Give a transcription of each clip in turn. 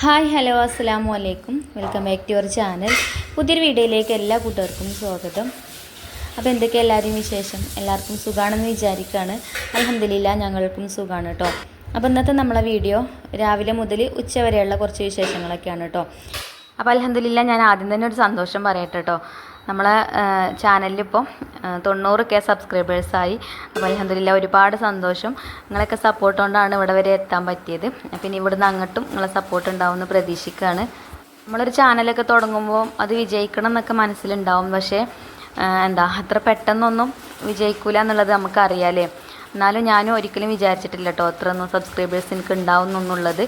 Hi hello അസ്സാം അലൈക്കും welcome back to your channel പുതിയൊരു വീഡിയോയിലേക്ക് എല്ലാ കൂട്ടുകാർക്കും സ്വാഗതം. അപ്പോൾ എന്തൊക്കെ എല്ലാവരെയും വിശേഷം? എല്ലാവർക്കും സുഖമാണെന്ന് വിചാരിക്കുകയാണ് അലഹമില്ല ഞങ്ങൾക്കും സുഖമാണ് കേട്ടോ അപ്പോൾ ഇന്നത്തെ നമ്മളെ വീഡിയോ രാവിലെ മുതൽ ഉച്ച വരെയുള്ള കുറച്ച് വിശേഷങ്ങളൊക്കെയാണ് കേട്ടോ അപ്പോൾ അലഹമില്ല ഞാൻ ആദ്യം തന്നെ ഒരു സന്തോഷം പറയട്ടെ കേട്ടോ നമ്മളെ ചാനലിൽ ഇപ്പോൾ തൊണ്ണൂറ് കെ സബ്സ്ക്രൈബേഴ്സായി അപ്പോൾ അലഹമില്ല ഒരുപാട് സന്തോഷം. നിങ്ങളൊക്കെ സപ്പോർട്ട് കൊണ്ടാണ് ഇവിടെ വരെ എത്താൻ പറ്റിയത്. പിന്നെ ഇവിടുന്ന് അങ്ങോട്ടും നിങ്ങളെ സപ്പോർട്ട് ഉണ്ടാവുമെന്ന് പ്രതീക്ഷിക്കുകയാണ് നമ്മളൊരു ചാനലൊക്കെ തുടങ്ങുമ്പോൾ അത് വിജയിക്കണം എന്നൊക്കെ മനസ്സിലുണ്ടാവും. പക്ഷേ എന്താ അത്ര പെട്ടെന്നൊന്നും വിജയിക്കൂല എന്നുള്ളത് നമുക്കറിയാലേ എന്നാലും ഞാനും ഒരിക്കലും വിചാരിച്ചിട്ടില്ല കേട്ടോ അത്രയൊന്നും സബ്സ്ക്രൈബേഴ്സ് എനിക്ക് ഉണ്ടാവുന്നുള്ളത്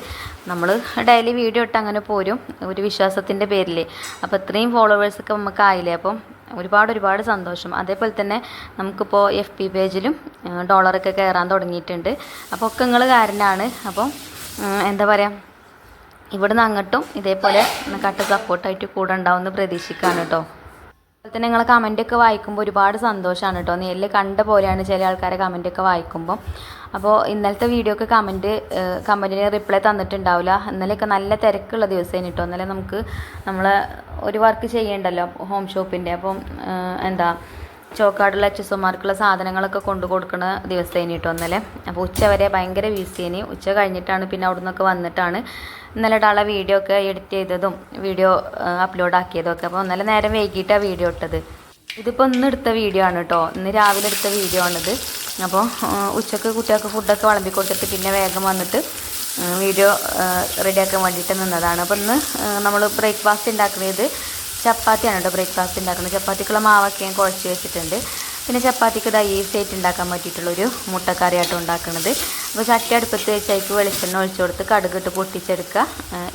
നമ്മൾ ഡെയിലി വീഡിയോ ഇട്ട് അങ്ങനെ പോരും ഒരു വിശ്വാസത്തിന്റെ പേരിൽ അപ്പോൾ ഇത്രയും ഫോളോവേഴ്സൊക്കെ നമുക്ക് ആയില്ലേ? അപ്പം ഒരുപാട് ഒരുപാട് സന്തോഷം. അതേപോലെ തന്നെ നമുക്കിപ്പോൾ എഫ് പി പേജിലും ഡോളറൊക്കെ കയറാൻ തുടങ്ങിയിട്ടുണ്ട്. അപ്പോൾ ഒക്കെ നിങ്ങൾ കാരനാണ്. അപ്പം എന്താ പറയുക ഇവിടുന്ന് അങ്ങോട്ടും ഇതേപോലെ കട്ട് സപ്പോർട്ടായിട്ട് കൂടെ ഉണ്ടാവുമെന്ന് പ്രതീക്ഷിക്കുകയാണ് കേട്ടോ അതുപോലെ തന്നെ നിങ്ങളെ കമന്റൊക്കെ വായിക്കുമ്പോൾ ഒരുപാട് സന്തോഷമാണ് കേട്ടോ നേരിൽ കണ്ട പോലെയാണ് ചില ആൾക്കാരെ കമന്റൊക്കെ വായിക്കുമ്പോൾ അപ്പോൾ ഇന്നലത്തെ വീഡിയോക്ക് കമന്റ് കമന്റിന് റിപ്ലൈ തന്നിട്ടുണ്ടാവില്ല. ഇന്നലെയൊക്കെ നല്ല തിരക്കുള്ള ദിവസമായിരുന്നു കേട്ടോ ഇന്നലെ നമുക്ക് നമ്മൾ ഒരു വർക്ക് ചെയ്യേണ്ടല്ലോ ഹോം ഷോപ്പിന്റെ അപ്പം എന്താ ചോക്കാടുള്ള അച്ഛസുമാർക്കുള്ള സാധനങ്ങളൊക്കെ കൊണ്ടു കൊടുക്കുന്ന ദിവസമേനി കേട്ടോ ഇന്നലെ. അപ്പോൾ ഉച്ച വരെ ഭയങ്കര ബിസിയേനി ഉച്ച കഴിഞ്ഞിട്ടാണ് പിന്നെ അവിടെ നിന്നൊക്കെ വന്നിട്ടാണ് ഇന്നലെ ഇടാനുള്ള വീഡിയോ ഒക്കെ എഡിറ്റ് ചെയ്തതും വീഡിയോ അപ്ലോഡ് ആക്കിയതും ഒക്കെ. അപ്പോൾ ഇന്നലെ നേരം വൈകിട്ടാണ് വീഡിയോ ഇട്ടത്. ഇതിപ്പോൾ ഇന്ന് എടുത്ത വീഡിയോ ആണ് കേട്ടോ ഇന്ന് രാവിലെ എടുത്ത വീഡിയോ ആണിത്. അപ്പോൾ ഉച്ചയ്ക്ക് കുട്ടികൾക്ക് ഫുഡൊക്കെ വിളമ്പി കൊടുത്തിട്ട് പിന്നെ വേഗം വന്നിട്ട് വീഡിയോ റെഡിയാക്കാൻ വേണ്ടിയിട്ട് നിന്നതാണ്. അപ്പോൾ ഇന്ന് നമ്മൾ ബ്രേക്ക്ഫാസ്റ്റ് ഉണ്ടാക്കുന്നത് ചപ്പാത്തിയാണ് കേട്ടോ ബ്രേക്ക്ഫാസ്റ്റ് ഉണ്ടാക്കുന്നത്. ചപ്പാത്തിക്കുള്ള മാവൊക്കെ ഞാൻ കുഴച്ച് വെച്ചിട്ടുണ്ട്. പിന്നെ ചപ്പാത്തിക്ക് ഇതാ ഈസി ആയിട്ട് ഉണ്ടാക്കാൻ പറ്റിയിട്ടുള്ളൊരു മുട്ടക്കറിയായിട്ട് ഉണ്ടാക്കുന്നത് അപ്പോൾ ചട്ടി അടുപ്പത്ത് വെച്ച് വെളിച്ചെണ്ണ ഒഴിച്ചു കൊടുത്ത് കടുകിട്ട് പൊട്ടിച്ചെടുക്കുക.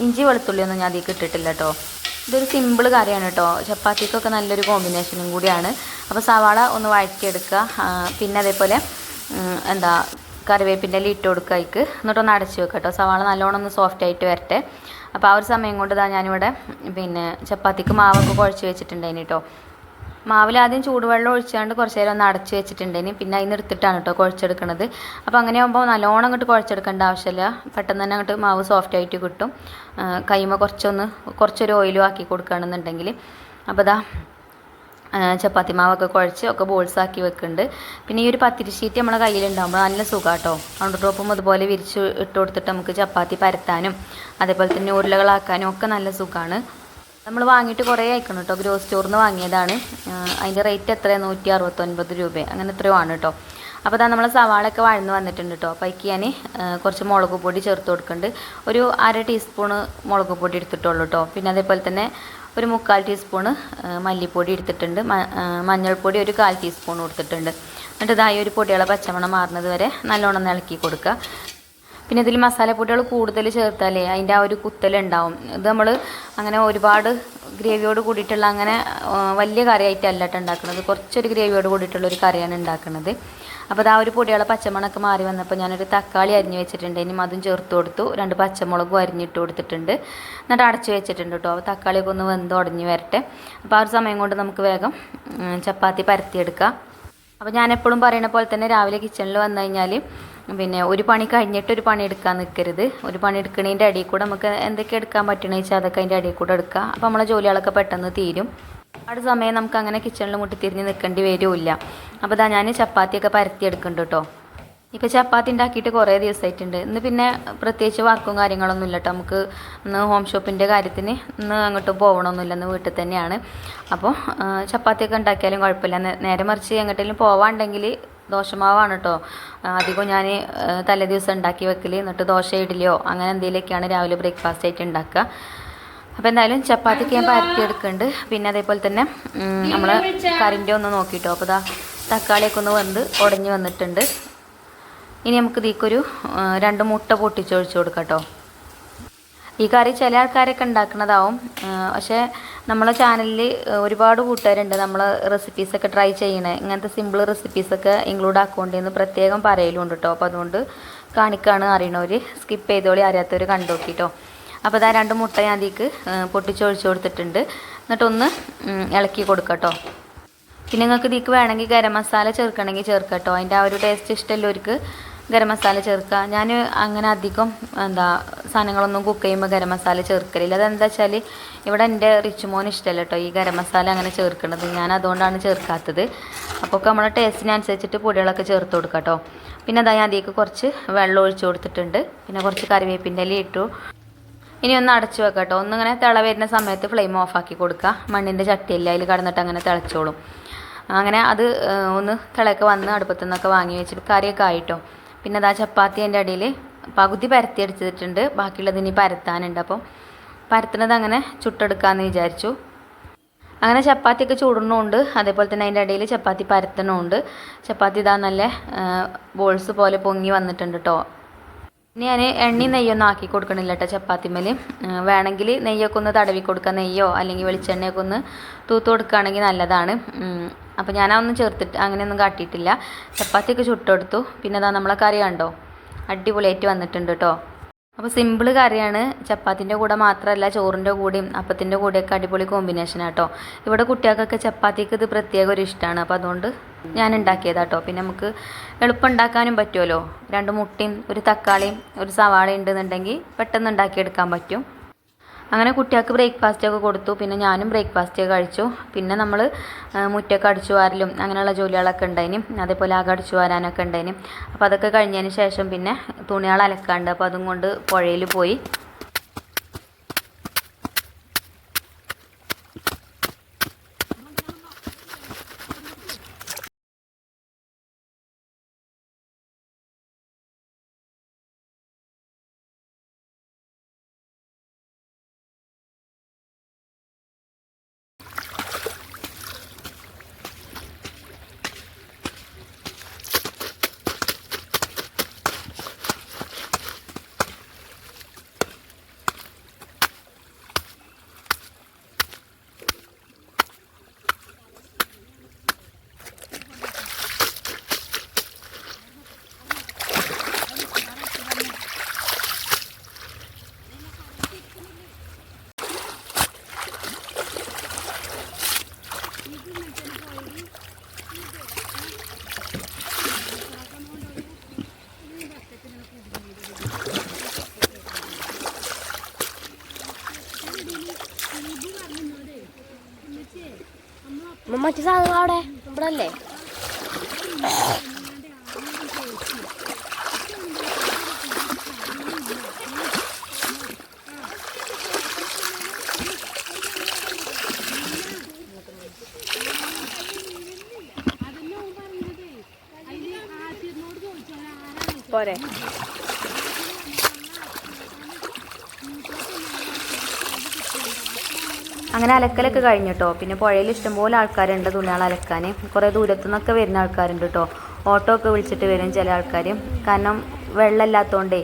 ഇഞ്ചി വെളുത്തുള്ളി ഒന്നും ഞാൻ അതിൽ ഇട്ടിട്ടില്ല കേട്ടോ ഇതൊരു സിമ്പിൾ കറിയാണ് കേട്ടോ ചപ്പാത്തിക്കൊക്കെ നല്ലൊരു കോമ്പിനേഷനും കൂടിയാണ്. അപ്പോൾ സവാള ഒന്ന് വഴറ്റിയെടുക്കുക. പിന്നെ അതേപോലെ എന്താ കറിവേപ്പിന്റെ ഇല കൊടുക്കുക അതിക്ക് എന്നിട്ടൊന്ന് അടച്ച് വെക്കുക കേട്ടോ സവാള നല്ലോണം ഒന്ന് സോഫ്റ്റായിട്ട് വരട്ടെ. അപ്പോൾ ആ ഒരു സമയം കൊണ്ട് ഇതാ ഞാനിവിടെ പിന്നെ ചപ്പാത്തിക്ക് മാവൊക്കെ കുഴച്ച് വെച്ചിട്ടുണ്ടായിന് കേട്ടോ മാവിൽ ആദ്യം ചൂടുവെള്ളം ഒഴിച്ചാണ്ട് കുറച്ച് നേരം ഒന്ന് അടച്ച് വെച്ചിട്ടുണ്ടായിന്. പിന്നെ അതിന് എടുത്തിട്ടാണ് കേട്ടോ കുഴച്ചെടുക്കുന്നത് അപ്പോൾ അങ്ങനെ ആകുമ്പോൾ നല്ലോണം അങ്ങോട്ട് കുഴച്ചെടുക്കേണ്ട ആവശ്യമില്ല പെട്ടെന്ന് തന്നെ അങ്ങോട്ട് മാവ് സോഫ്റ്റ് ആയിട്ട് കിട്ടും. കൈമ കുറച്ചൊന്ന് കുറച്ചൊരു ഓയിലും ആക്കി കൊടുക്കുകയാണെന്നുണ്ടെങ്കിൽ അപ്പോൾ ഇതാ ചപ്പാത്തി മാവൊക്കെ കുഴച്ച് ഒക്കെ ബോൾസ് ആക്കി വെക്കുന്നുണ്ട് പിന്നെ ഈ ഒരു പത്തിരി ഷീറ്റ് നമ്മളെ കയ്യിലുണ്ടാകുമ്പോൾ നല്ല സുഖമാട്ടോ കൗണ്ടർ ടോപ്പും അതുപോലെ വിരിച്ച് ഇട്ട് കൊടുത്തിട്ട് നമുക്ക് ചപ്പാത്തി പരത്താനും അതേപോലെ തന്നെ ഉരുളകളാക്കാനും ഒക്കെ നല്ല സുഖമാണ് നമ്മൾ വാങ്ങിയിട്ട് കുറേ അയക്കണം കേട്ടോ ഗ്രോസ് സ്റ്റോറിൽ നിന്ന് വാങ്ങിയതാണ്. അതിന്റെ റേറ്റ് എത്രയാണ് നൂറ്റി അറുപത്തൊൻപത് രൂപ. അങ്ങനെ എത്രയോ ആണ് കേട്ടോ അപ്പോൾ അതാ നമ്മൾ സവാളൊക്കെ വഴന്ന് വന്നിട്ടുണ്ട് കേട്ടോ അപ്പോൾ ഞാൻ കുറച്ച് മുളക് പൊടി ചേർത്ത് കൊടുക്കുന്നുണ്ട് ഒരു അര ടീസ്പൂണ് മുളക് പൊടി എടുത്തിട്ടുള്ളൂ കേട്ടോ പിന്നെ അതേപോലെ തന്നെ ഒരു മുക്കാൽ ടീസ്പൂണ് മല്ലിപ്പൊടി എടുത്തിട്ടുണ്ട്. മഞ്ഞൾപ്പൊടി ഒരു കാൽ ടീസ്പൂൺ കൊടുത്തിട്ടുണ്ട്. എന്നിട്ട് ഇതായി ഒരു പൊടികളെ പച്ചമണം മാറുന്നത് വരെ നല്ലോണം ഇളക്കി കൊടുക്കുക. പിന്നെ ഇതിൽ മസാലപ്പൊടികൾ കൂടുതൽ ചേർത്താലേ അതിന്റെ ആ ഒരു കുത്തലുണ്ടാവും ഇത് നമ്മൾ അങ്ങനെ ഒരുപാട് ഗ്രേവിയോട് കൂടിയിട്ടുള്ള അങ്ങനെ വലിയ കറിയായിട്ടല്ല കേട്ടോ ഉണ്ടാക്കുന്നത്. കുറച്ചൊരു ഗ്രേവിയോട് കൂടിയിട്ടുള്ള ഒരു കറിയാണ് ഉണ്ടാക്കുന്നത്. അപ്പോൾ ആ ഒരു പൊടിയുള്ള പച്ചമണമൊക്കെ മാറി വന്നപ്പോൾ ഞാനൊരു തക്കാളി അരിഞ്ഞ് വെച്ചിട്ടുണ്ട്. ഇനി അതും ചേർത്ത് കൊടുത്തു. രണ്ട് പച്ചമുളകും അരിഞ്ഞിട്ട് കൊടുത്തിട്ടുണ്ട്. എന്നിട്ട് അടച്ചു വെച്ചിട്ടുണ്ട് കേട്ടോ അപ്പോൾ തക്കാളിയൊക്കെ ഒന്ന് വെന്ത് ഉടഞ്ഞ് വരട്ടെ. അപ്പോൾ ആ ഒരു സമയം കൊണ്ട് നമുക്ക് വേഗം ചപ്പാത്തി പരത്തിയെടുക്കാം. അപ്പോൾ ഞാൻ എപ്പോഴും പറയുന്ന പോലെ തന്നെ രാവിലെ കിച്ചണിൽ വന്നു കഴിഞ്ഞാൽ പിന്നെ ഒരു പണി കഴിഞ്ഞിട്ട് ഒരു പണി എടുക്കാൻ നിൽക്കരുത് ഒരു പണി എടുക്കണതിന്റെ അടിയിൽ കൂടെ നമുക്ക് എന്തൊക്കെ എടുക്കാൻ പറ്റണമെന്ന് വെച്ചാൽ അതൊക്കെ അതിന്റെ അടിയിൽ കൂടെ എടുക്കുക അപ്പോൾ നമ്മളെ ജോലികളൊക്കെ പെട്ടെന്ന് തീരും. ഒരുപാട് സമയം നമുക്ക് അങ്ങനെ കിച്ചണിൽ മുട്ടിത്തിരിഞ്ഞ് നിൽക്കേണ്ടി വരില്ല. അപ്പോൾ ഇതാ ഞാൻ ചപ്പാത്തിയൊക്കെ പരത്തി എടുക്കുന്നുണ്ട് കേട്ടോ ഇപ്പോൾ ചപ്പാത്തി ഉണ്ടാക്കിയിട്ട് കുറേ ദിവസമായിട്ടുണ്ട് ഇന്ന് പിന്നെ പ്രത്യേകിച്ച് വർക്കും കാര്യങ്ങളൊന്നും ഇല്ല കേട്ടോ നമുക്ക് ഇന്ന് ഹോം ഷോപ്പിന്റെ കാര്യത്തിന് ഇന്ന് അങ്ങോട്ട് പോകണമൊന്നുമില്ല ഇന്ന് വീട്ടിൽ തന്നെയാണ്. അപ്പോൾ ചപ്പാത്തിയൊക്കെ ഉണ്ടാക്കിയാലും കുഴപ്പമില്ല. നേരെ മറിച്ച് എങ്ങോട്ടെങ്കിലും പോവാണ്ടെങ്കിൽ ദോശമാവാണ് കേട്ടോ അധികം ഞാൻ തലേ ദിവസം ഉണ്ടാക്കി വെക്കൽ എന്നിട്ട് ദോശ ഇഡലിയോ അങ്ങനെ എന്തെങ്കിലുമൊക്കെയാണ് രാവിലെ ബ്രേക്ക്ഫാസ്റ്റ് ആയിട്ട് ഉണ്ടാക്കുക. അപ്പോൾ എന്തായാലും ചപ്പാത്തിക്ക് ഞാൻ പരത്തി എടുക്കുന്നുണ്ട് പിന്നെ അതേപോലെ തന്നെ നമ്മൾ കറിന്റെ ഒന്ന് നോക്കിയിട്ടോ അപ്പോൾ ഇതാ തക്കാളിയൊക്കെ ഒന്ന് വെന്ത് ഉടഞ്ഞ് വന്നിട്ടുണ്ട്. ഇനി നമുക്ക് ഇതിക്കൊരു രണ്ട് മുട്ട പൊട്ടിച്ചൊഴിച്ച് കൊടുക്കാം കേട്ടോ ഈ കറി ചില ആൾക്കാരൊക്കെ ഉണ്ടാക്കുന്നതാവും. പക്ഷേ നമ്മളെ ചാനലിൽ ഒരുപാട് കൂട്ടുകാരുണ്ട് നമ്മൾ റെസിപ്പീസൊക്കെ ട്രൈ ചെയ്യണേ. ഇങ്ങനത്തെ സിമ്പിൾ റെസിപ്പീസൊക്കെ ഇൻക്ലൂഡ് ആക്കുകൊണ്ടെന്ന് പ്രത്യേകം പറയലുണ്ട് കേട്ടോ അപ്പോൾ അതുകൊണ്ട് കാണിക്കാണ് അറിയണവർ സ്കിപ്പ് ചെയ്തോളി അറിയാത്തവർ കണ്ടുനോക്കിട്ടോ അപ്പോൾ ഇതാ രണ്ട് മുട്ട ഞാൻ അതിലേക്ക് പൊട്ടിച്ചൊഴിച്ച് കൊടുത്തിട്ടുണ്ട്. എന്നിട്ടൊന്ന് ഇളക്കി കൊടുക്കാം കേട്ടോ പിന്നെ നിങ്ങൾക്ക് ഇതിക്ക് വേണമെങ്കിൽ ഗരം മസാല ചേർക്കണമെങ്കിൽ ചേർക്കാം കേട്ടോ. അതിന്റെ ആ ഒരു ടേസ്റ്റ് ഇഷ്ടമല്ലവർക്ക് ഗരം മസാല ചേർക്കുക. ഞാൻ അങ്ങനെ അധികം എന്താ സാധനങ്ങളൊന്നും കുക്ക് ചെയ്യുമ്പോൾ ഗരം മസാല ചേർക്കലില്ല. അതെന്താ വെച്ചാൽ ഇവിടെ എന്റെ റിച്ച് മോൻ ഇഷ്ടമല്ല കേട്ടോ ഈ ഗരം മസാല അങ്ങനെ ചേർക്കുന്നത് ഞാൻ അതുകൊണ്ടാണ് ചേർക്കാത്തത്. അപ്പോൾ ഒക്കെ നമ്മളെ ടേസ്റ്റിനനുസരിച്ചിട്ട് പൊടികളൊക്കെ ചേർത്ത് കൊടുക്കുക കേട്ടോ. പിന്നെ അതാ ഞാൻ അതിലേക്ക് കുറച്ച് വെള്ളം ഒഴിച്ചു കൊടുത്തിട്ടുണ്ട്. പിന്നെ കുറച്ച് കറിവേപ്പിന്റെ ഇല ഇട്ടു. ഇനി ഒന്ന് അടച്ചു വെക്കാം കേട്ടോ. ഒന്നിങ്ങനെ തിള വരുന്ന സമയത്ത് ഫ്ലെയിം ഓഫാക്കി കൊടുക്കുക. മണ്ണിന്റെ ചട്ടിയില്ല അതിൽ കടന്നിട്ട് അങ്ങനെ തിളച്ചോളും. അങ്ങനെ അത് ഒന്ന് തിളയൊക്കെ വന്ന് അടുപ്പത്തു നിന്നൊക്കെ വാങ്ങി വെച്ചിട്ട് കറിയൊക്കെ ആയിട്ടോ. പിന്നെ അതാ ചപ്പാത്തി അതിന്റെ അടിയിൽ പകുതി പരത്തി അടിച്ചിട്ടുണ്ട്. ബാക്കിയുള്ളത് ഇനി പരത്താനുണ്ട്. അപ്പോൾ പരത്തുന്നത് അങ്ങനെ ചുട്ടെടുക്കാമെന്ന് വിചാരിച്ചു. അങ്ങനെ ചപ്പാത്തിയൊക്കെ ചൂടണമുണ്ട് അതേപോലെ തന്നെ അതിന്റെ ഇടയിൽ ചപ്പാത്തി പരത്തണമുണ്ട് ചപ്പാത്തി ഇതാ നല്ല ബോൾസ് പോലെ പൊങ്ങി വന്നിട്ടുണ്ട് കേട്ടോ ഇനി ഞാൻ എണ്ണയും നെയ്യൊന്നും ആക്കി കൊടുക്കണില്ല കേട്ടോ ചപ്പാത്തിമേൽ വേണമെങ്കിൽ നെയ്യൊക്കെ ഒന്ന് തടവി കൊടുക്കുക നെയ്യോ അല്ലെങ്കിൽ വെളിച്ചെണ്ണയൊക്കെ ഒന്ന് തൂത്ത് കൊടുക്കുകയാണെങ്കിൽ നല്ലതാണ്. അപ്പോൾ ഞാൻ ഞാനതൊന്നും ചേർത്തിട്ട് അങ്ങനെയൊന്നും കാട്ടിയിട്ടില്ല. ചപ്പാത്തിയൊക്കെ ചുട്ടെടുത്തു. പിന്നെ അതാ നമ്മളെ കറി കണ്ടോ? അടിപൊളിയായിട്ട് വന്നിട്ടുണ്ട് കേട്ടോ അപ്പോൾ സിമ്പിൾ കറിയാണ്. ചപ്പാത്തിന്റെ കൂടെ മാത്രമല്ല ചോറിന്റെ കൂടെയും അപ്പത്തിന്റെ കൂടെയൊക്കെ അടിപൊളി കോമ്പിനേഷനാണ് കേട്ടോ ഇവിടെ കുട്ടികൾക്കൊക്കെ ചപ്പാത്തിക്ക് ഇത് പ്രത്യേക ഒരു ഇഷ്ടമാണ് അപ്പോൾ അതുകൊണ്ട് ഞാൻ ഉണ്ടാക്കിയതാട്ടോ പിന്നെ നമുക്ക് എളുപ്പം ഉണ്ടാക്കാനും പറ്റുമല്ലോ രണ്ട് മുട്ടയും ഒരു തക്കാളിയും ഒരു സവാളയും ഉണ്ടെന്നുണ്ടെങ്കിൽ പെട്ടെന്ന് ഉണ്ടാക്കിയെടുക്കാൻ പറ്റും. അങ്ങനെ കുട്ടികൾക്ക് ബ്രേക്ക്ഫാസ്റ്റ് ഒക്കെ കൊടുത്തു. പിന്നെ ഞാനും ബ്രേക്ക്ഫാസ്റ്റ് ഒക്കെ കഴിച്ചു. പിന്നെ നമ്മൾ മുറ്റൊക്കെ അടിച്ചു വാരലും അങ്ങനെയുള്ള ജോലികളൊക്കെ ഉണ്ടായിന്. അതേപോലെ ആകെ അടിച്ചു വാരാനൊക്കെ ഉണ്ടായിന്. അപ്പോൾ അതൊക്കെ കഴിഞ്ഞതിന് ശേഷം പിന്നെ തുണികൾ അലക്കാണ്ട് അപ്പോൾ അതും കൊണ്ട് പുഴയിൽ പോയി. മറ്റു സാധനം അവിടെ? ഇവിടെ അല്ലേ പോരെ. അങ്ങനെ അലക്കലൊക്കെ കഴിഞ്ഞു കേട്ടോ പിന്നെ പുഴയിൽ ഇഷ്ടംപോലെ ആൾക്കാരുണ്ട് തുണികൾ അലക്കാൻ. കുറേ ദൂരത്തു നിന്നൊക്കെ വരുന്ന ആൾക്കാരുണ്ട് കേട്ടോ ഓട്ടോ ഒക്കെ വിളിച്ചിട്ട് വരും ചില ആൾക്കാർ കാരണം വെള്ളമില്ലാത്തതുകൊണ്ടേ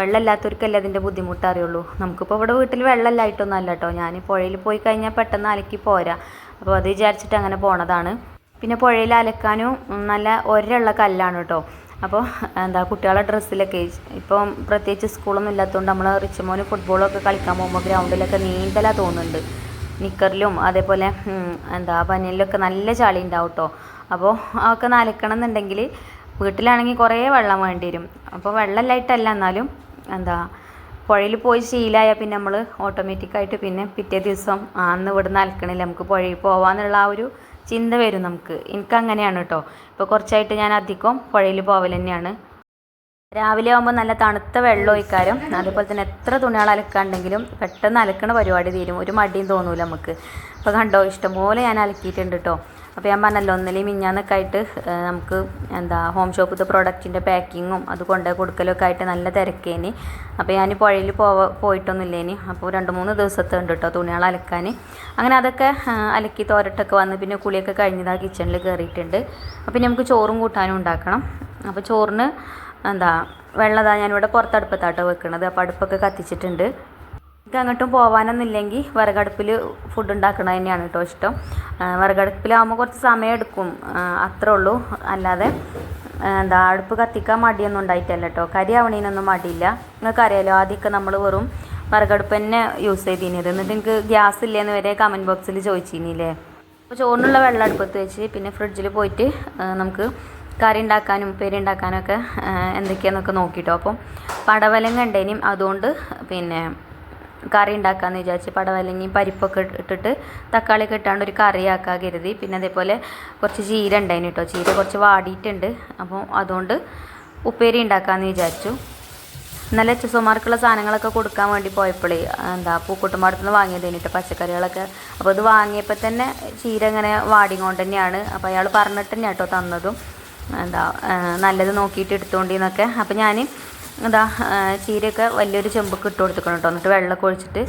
വെള്ളമില്ലാത്തവർക്കല്ലേ അതിന്റെ ബുദ്ധിമുട്ട് അറിയുള്ളൂ. നമുക്കിപ്പോൾ ഇവിടെ വീട്ടിൽ വെള്ളമില്ലായിട്ടൊന്നും അല്ല കേട്ടോ ഞാൻ പുഴയിൽ പോയി കഴിഞ്ഞാൽ പെട്ടെന്ന് അലക്കി പോരാ. അപ്പോൾ അത് വിചാരിച്ചിട്ട് അങ്ങനെ പോണതാണ്. പിന്നെ പുഴയിൽ അലക്കാനും നല്ല ഒരുള്ള കല്ലാണ് കേട്ടോ അപ്പോൾ എന്താ കുട്ടികളുടെ ഡ്രസ്സിലൊക്കെ ഇപ്പം പ്രത്യേകിച്ച് സ്കൂളൊന്നും ഇല്ലാത്തതുകൊണ്ട് നമ്മൾ റിച്ചമോന് ഫുട്ബോളൊക്കെ കളിക്കാൻ പോകുമ്പോൾ ഗ്രൗണ്ടിലൊക്കെ നീന്തലാ തോന്നുന്നുണ്ട്. നിക്കറിലും അതേപോലെ എന്താ ബനിയനിലൊക്കെ നല്ല ചളി ഉണ്ടാവും കേട്ടോ അപ്പോൾ അതൊക്കെ നനക്കണം എന്നുണ്ടെങ്കിൽ വീട്ടിലാണെങ്കിൽ കുറേ വെള്ളം വേണ്ടി വരും അപ്പോൾ വെള്ളമില്ലായിട്ടല്ല എന്നാലും എന്താ പുഴയിൽ പോയി ശീലായാൽ പിന്നെ നമ്മൾ ഓട്ടോമാറ്റിക്കായിട്ട് പിന്നെ പിറ്റേ ദിവസം ആന്ന് അന്ന് ഇവിടുന്ന് അലക്കണില്ല നമുക്ക് പുഴയിൽ പോവാന്നുള്ള ആ ഒരു ചിന്ത വരും നമുക്ക്. എനിക്ക് അങ്ങനെയാണ് കേട്ടോ. ഇപ്പോൾ കുറച്ചായിട്ട് ഞാൻ അധികം പുഴയിൽ പോവൽ തന്നെയാണ് രാവിലെ ആകുമ്പോൾ നല്ല തണുത്ത വെള്ളം ഒഴിക്കാരും അതുപോലെ തന്നെ എത്ര തുണികൾ അലക്കാണ്ടെങ്കിലും പെട്ടെന്ന് അലക്കണ പരിപാടി തീരും. ഒരു മടിയും തോന്നൂല നമുക്ക്. അപ്പോൾ കണ്ടോ ഇഷ്ടംപോലെ ഞാൻ അലക്കിയിട്ടുണ്ട് കേട്ടോ അപ്പോൾ ഞാൻ പറഞ്ഞല്ലോ ഒന്നിലെയും മിഞ്ഞാന്നൊക്കെ ആയിട്ട് നമുക്ക് എന്താ ഹോം ഷോപ്പിലത്തെ പ്രൊഡക്റ്റിന്റെ പാക്കിങ്ങും അത് കൊണ്ടുപോയി കൊടുക്കലൊക്കെ ആയിട്ട് നല്ല തിരക്കേനി. അപ്പോൾ ഞാൻ പുഴയിൽ പോവ പോയിട്ടൊന്നുമില്ലേനി. അപ്പോൾ രണ്ട് മൂന്ന് ദിവസത്തെ ഉണ്ട് കേട്ടോ തുണികൾ അലക്കാൻ അങ്ങനെ അതൊക്കെ അലക്കി തോരട്ടൊക്കെ വന്ന് പിന്നെ കുളിയൊക്കെ കഴിഞ്ഞതാ കിച്ചണിൽ കയറിയിട്ടുണ്ട് അപ്പോൾ നമുക്ക് ചോറും കൂട്ടാനും ഉണ്ടാക്കണം. അപ്പോൾ ചോറിന് എന്താ വെള്ളതാണ് ഞാനിവിടെ പുറത്ത് അടുപ്പത്താട്ടോ വെക്കണത്. അപ്പോൾ അടുപ്പൊക്കെ കത്തിച്ചിട്ടുണ്ട്. എനിക്ക് അങ്ങോട്ടും പോകാനൊന്നും ഇല്ലെങ്കിൽ വിറകടുപ്പിൽ ഫുഡ് ഉണ്ടാക്കണത് തന്നെയാണ് കേട്ടോ ഇഷ്ടം. വിറകടുപ്പിലാവുമ്പോൾ കുറച്ച് സമയം എടുക്കും. അത്രേ ഉള്ളൂ. അല്ലാതെ എന്താ അടുപ്പ് കത്തിക്കാൻ മടിയൊന്നും ഉണ്ടായിട്ടല്ല കേട്ടോ കരി ആവണീനൊന്നും മടിയില്ല. നിങ്ങൾക്ക് അറിയാലോ ആദ്യമൊക്കെ നമ്മൾ വെറും വിറകടുപ്പ് തന്നെ യൂസ് ചെയ്തിരുന്നത് എന്നിട്ട് നിങ്ങൾക്ക് ഗ്യാസ് ഇല്ലേന്ന് വരെ കമന്റ് ബോക്സിൽ ചോദിച്ചിരുന്നില്ലേ അപ്പോൾ ചോറിനുള്ള വെള്ളം അടുപ്പത്ത് വെച്ച് പിന്നെ ഫ്രിഡ്ജിൽ പോയിട്ട് നമുക്ക് കറി ഉണ്ടാക്കാനും ഉപ്പേരി ഉണ്ടാക്കാനൊക്കെ എന്തൊക്കെയാണെന്നൊക്കെ നോക്കിയിട്ടോ അപ്പം പടവലങ്ങ ഉണ്ടേനും അതുകൊണ്ട് പിന്നെ കറി ഉണ്ടാക്കാമെന്ന് വിചാരിച്ച് പടവലങ്ങി പരിപ്പൊക്കെ ഇട്ടിട്ട് തക്കാളിയൊക്കെ ഇട്ടാണ്ട് ഒരു കറിയാക്കാൻ കരുതി. പിന്നെ അതേപോലെ കുറച്ച് ചീര ഉണ്ടായിന് കേട്ടോ ചീര കുറച്ച് വാടിയിട്ടുണ്ട്. അപ്പോൾ അതുകൊണ്ട് ഉപ്പേരി ഉണ്ടാക്കാമെന്ന് വിചാരിച്ചു ഇന്നലെ ചെസുമാർക്കുള്ള സാധനങ്ങളൊക്കെ കൊടുക്കാൻ വേണ്ടി പോയപ്പോഴേ എന്താ പൂക്കുട്ടുമ്പാടത്തു നിന്ന് വാങ്ങിയത് കേട്ടോ പച്ചക്കറികളൊക്കെ. അപ്പോൾ അത് വാങ്ങിയപ്പോൾ തന്നെ ചീര ഇങ്ങനെ വാടിക്കൊണ്ട് തന്നെയാണ് അപ്പോൾ അയാൾ പറഞ്ഞിട്ട് തന്നെ കേട്ടോ തന്നതും. എന്താ നല്ലത് നോക്കിയിട്ട് എടുത്തുകൊണ്ടിന്നൊക്കെ അപ്പോൾ ഞാൻ എന്താ ചീരയൊക്കെ വലിയൊരു ചെമ്പൊക്കെ ഇട്ട് കൊടുത്തിക്കണം കേട്ടോ. എന്നിട്ട് വെള്ളമൊക്കെ ഒഴിച്ചിട്ട്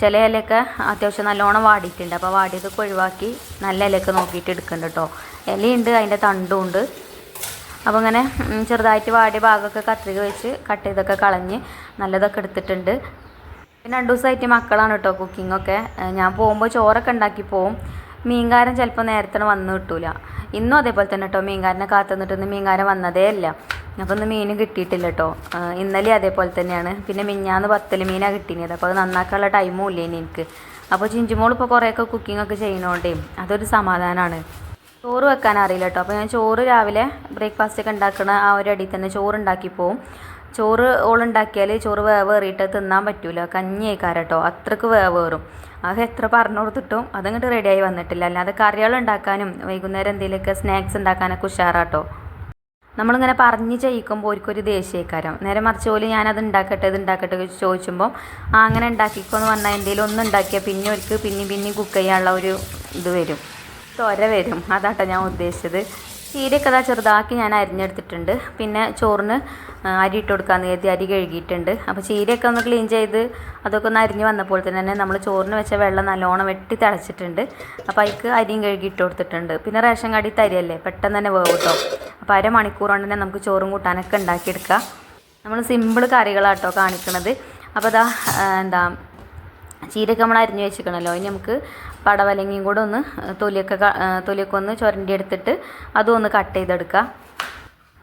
ചില ഇലയൊക്കെ അത്യാവശ്യം നല്ലോണം വാടിയിട്ടുണ്ട്. അപ്പോൾ വാടിയതൊക്കെ ഒഴിവാക്കി നല്ല ഇലയൊക്കെ നോക്കിയിട്ട് എടുക്കുന്നുണ്ട് കേട്ടോ. ഇലയുണ്ട് അതിന്റെ തണ്ടും ഉണ്ട്. അപ്പോൾ ഇങ്ങനെ ചെറുതായിട്ട് വാടിയ ഭാഗമൊക്കെ കത്രിക വെച്ച് കട്ട് ചെയ്തൊക്കെ കളഞ്ഞ് നല്ലതൊക്കെ എടുത്തിട്ടുണ്ട്. പിന്നെ രണ്ട് ദിവസമായിട്ട് മക്കളാണ് കേട്ടോ കുക്കിങ്ങൊക്കെ ഞാൻ പോകുമ്പോൾ ചോറൊക്കെ ഉണ്ടാക്കി പോവും. മീൻകാരൻ ചിലപ്പോൾ നേരത്തെ വന്നു കിട്ടൂല. ഇന്നും അതേപോലെ തന്നെ കേട്ടോ മീൻകാരനെ കാത്തു നിന്നിട്ട് മീൻകാരൻ വന്നതേ അല്ല അപ്പോൾ ഇന്ന് മീൻ കിട്ടിയിട്ടില്ല കേട്ടോ ഇന്നലെ അതേപോലെ തന്നെയാണ്. പിന്നെ മിഞ്ഞാന്ന് പത്തൽ മീനാണ് കിട്ടിയത് അപ്പോൾ അത് നന്നാക്കാനുള്ള ടൈമും ഇല്ല ഇനി എനിക്ക്. അപ്പോൾ ചിഞ്ചുമോൾ ഇപ്പോൾ കുറേയൊക്കെ കുക്കിങ്ങൊക്കെ ചെയ്യണോണ്ടേ അതൊരു സമാധാനമാണ് ചോറ് വെക്കാൻ അറിയില്ല കേട്ടോ അപ്പോൾ ഞാൻ ചോറ് രാവിലെ ബ്രേക്ക്ഫാസ്റ്റ് ഒക്കെ ഉണ്ടാക്കുന്ന ആ ഒരു അടിയിൽ തന്നെ ചോറ് ഉണ്ടാക്കി പോവും. ചോറ് ഓളുണ്ടാക്കിയാൽ ചോറ് വേവേറിയിട്ട് തിന്നാൻ പറ്റൂല. കഞ്ഞി കഴിക്കാറ് കേട്ടോ അത്രയ്ക്ക് വേവേറും. അത് എത്ര പറഞ്ഞു കൊടുത്തിട്ടും അതങ്ങോട്ട് റെഡിയായി വന്നിട്ടില്ല. അല്ലാതെ കറികൾ ഉണ്ടാക്കാനും വൈകുന്നേരം എന്തെങ്കിലുമൊക്കെ സ്നാക്സ് ഉണ്ടാക്കാനൊക്കെ ഉഷാറാട്ടോ. നമ്മളിങ്ങനെ പറഞ്ഞ് ചെയ്യിക്കുമ്പോൾ ഒരിക്കൊരു ദേഷ്യക്കാരം. നേരെ മറിച്ച് പോലെ ഞാനത് ഉണ്ടാക്കട്ടെ ഇത് ഉണ്ടാക്കട്ടെ ചോദിച്ചുമ്പോൾ ആ അങ്ങനെ ഉണ്ടാക്കിക്കോന്ന് പറഞ്ഞാൽ എന്തെങ്കിലും ഒന്ന് ഉണ്ടാക്കിയാൽ പിന്നെ ഒരിക്കൽ പിന്നെയും പിന്നെയും കുക്ക് ചെയ്യാനുള്ള ഒരു ഇത് വരും. തൊര വരും. അതാട്ടോ ഞാൻ ഉദ്ദേശിച്ചത്. ചീരയൊക്കെ അതാ ചെറുതാക്കി ഞാൻ അരിഞ്ഞെടുത്തിട്ടുണ്ട്. പിന്നെ ചോറിന് അരി ഇട്ട് കൊടുക്കാമെന്ന് കരുതി അരി കഴുകിയിട്ടുണ്ട്. അപ്പോൾ ചീരയൊക്കെ ഒന്ന് ക്ലീൻ ചെയ്ത് അതൊക്കെ ഒന്ന് അരിഞ്ഞ് വന്നപ്പോൾ തന്നെ നമ്മൾ ചോറിന് വെച്ച വെള്ളം നല്ലോണം വെട്ടി തിളച്ചിട്ടുണ്ട്. അപ്പോൾ അതിക്ക് അരിയും കഴുകി ഇട്ട് കൊടുത്തിട്ടുണ്ട്. പിന്നെ റേഷൻ കടി തരിയല്ലേ? പെട്ടെന്ന് തന്നെ വേവ് കേട്ടോ അപ്പോൾ അരമണിക്കൂർ കൊണ്ട് തന്നെ നമുക്ക് ചോറും കൂട്ടാനൊക്കെ ഉണ്ടാക്കിയെടുക്കാം. നമ്മൾ സിമ്പിൾ കറികളാട്ടോ കാണിക്കണത്. അപ്പോൾ അതാ എന്താ ചീരയൊക്കെ നമ്മൾ അരിഞ്ഞ് വെച്ചിരിക്കണമല്ലോ ഇനി നമുക്ക് പടവലങ്ങയും കൂടെ ഒന്ന് തൊലിയൊക്കെ തൊലിയൊക്കെ ഒന്ന് ചുരണ്ടി എടുത്തിട്ട് അതും ഒന്ന് കട്ട് ചെയ്തെടുക്കുക.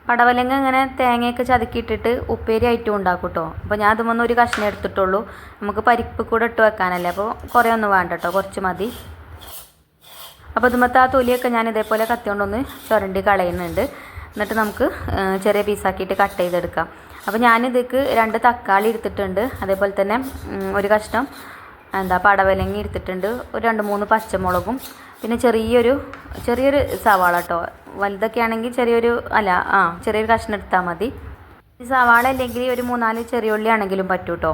പടവലങ്ങ ഇങ്ങനെ തേങ്ങയൊക്കെ ചതുക്കിയിട്ടിട്ട് ഉപ്പേരി ആയിട്ടും ഉണ്ടാക്കും കേട്ടോ അപ്പോൾ ഞാൻ അതുമൊന്നും ഒരു കഷ്ണം എടുത്തിട്ടുള്ളൂ. നമുക്ക് പരിപ്പ് കൂടെ ഇട്ട് വെക്കാനല്ലേ. അപ്പോൾ കുറേ ഒന്നും വേണ്ട കേട്ടോ കുറച്ച് മതി. അപ്പോൾ ഇതുമത്തെ ആ തൊലിയൊക്കെ ഞാൻ ഇതേപോലെ കത്തിയോണ്ടൊന്ന് ചുരണ്ടി കളയുന്നുണ്ട്. എന്നിട്ട് നമുക്ക് ചെറിയ പീസാക്കിയിട്ട് കട്ട് ചെയ്തെടുക്കാം. അപ്പോൾ ഞാനിതേക്ക് രണ്ട് തക്കാളി എടുത്തിട്ടുണ്ട്. അതേപോലെ തന്നെ ഒരു കഷ്ണം എന്താ പടവലങ്ങി എടുത്തിട്ടുണ്ട്. ഒരു രണ്ട് മൂന്ന് പച്ചമുളകും പിന്നെ ചെറിയൊരു ചെറിയൊരു സവാള കേട്ടോ വലുതൊക്കെ ആണെങ്കിൽ ചെറിയൊരു അല്ല ആ ചെറിയൊരു കഷ്ണം എടുത്താൽ മതി. സവാള അല്ലെങ്കിൽ ഒരു മൂന്നാൽ ചെറിയ ഉള്ളി ആണെങ്കിലും പറ്റൂ കേട്ടോ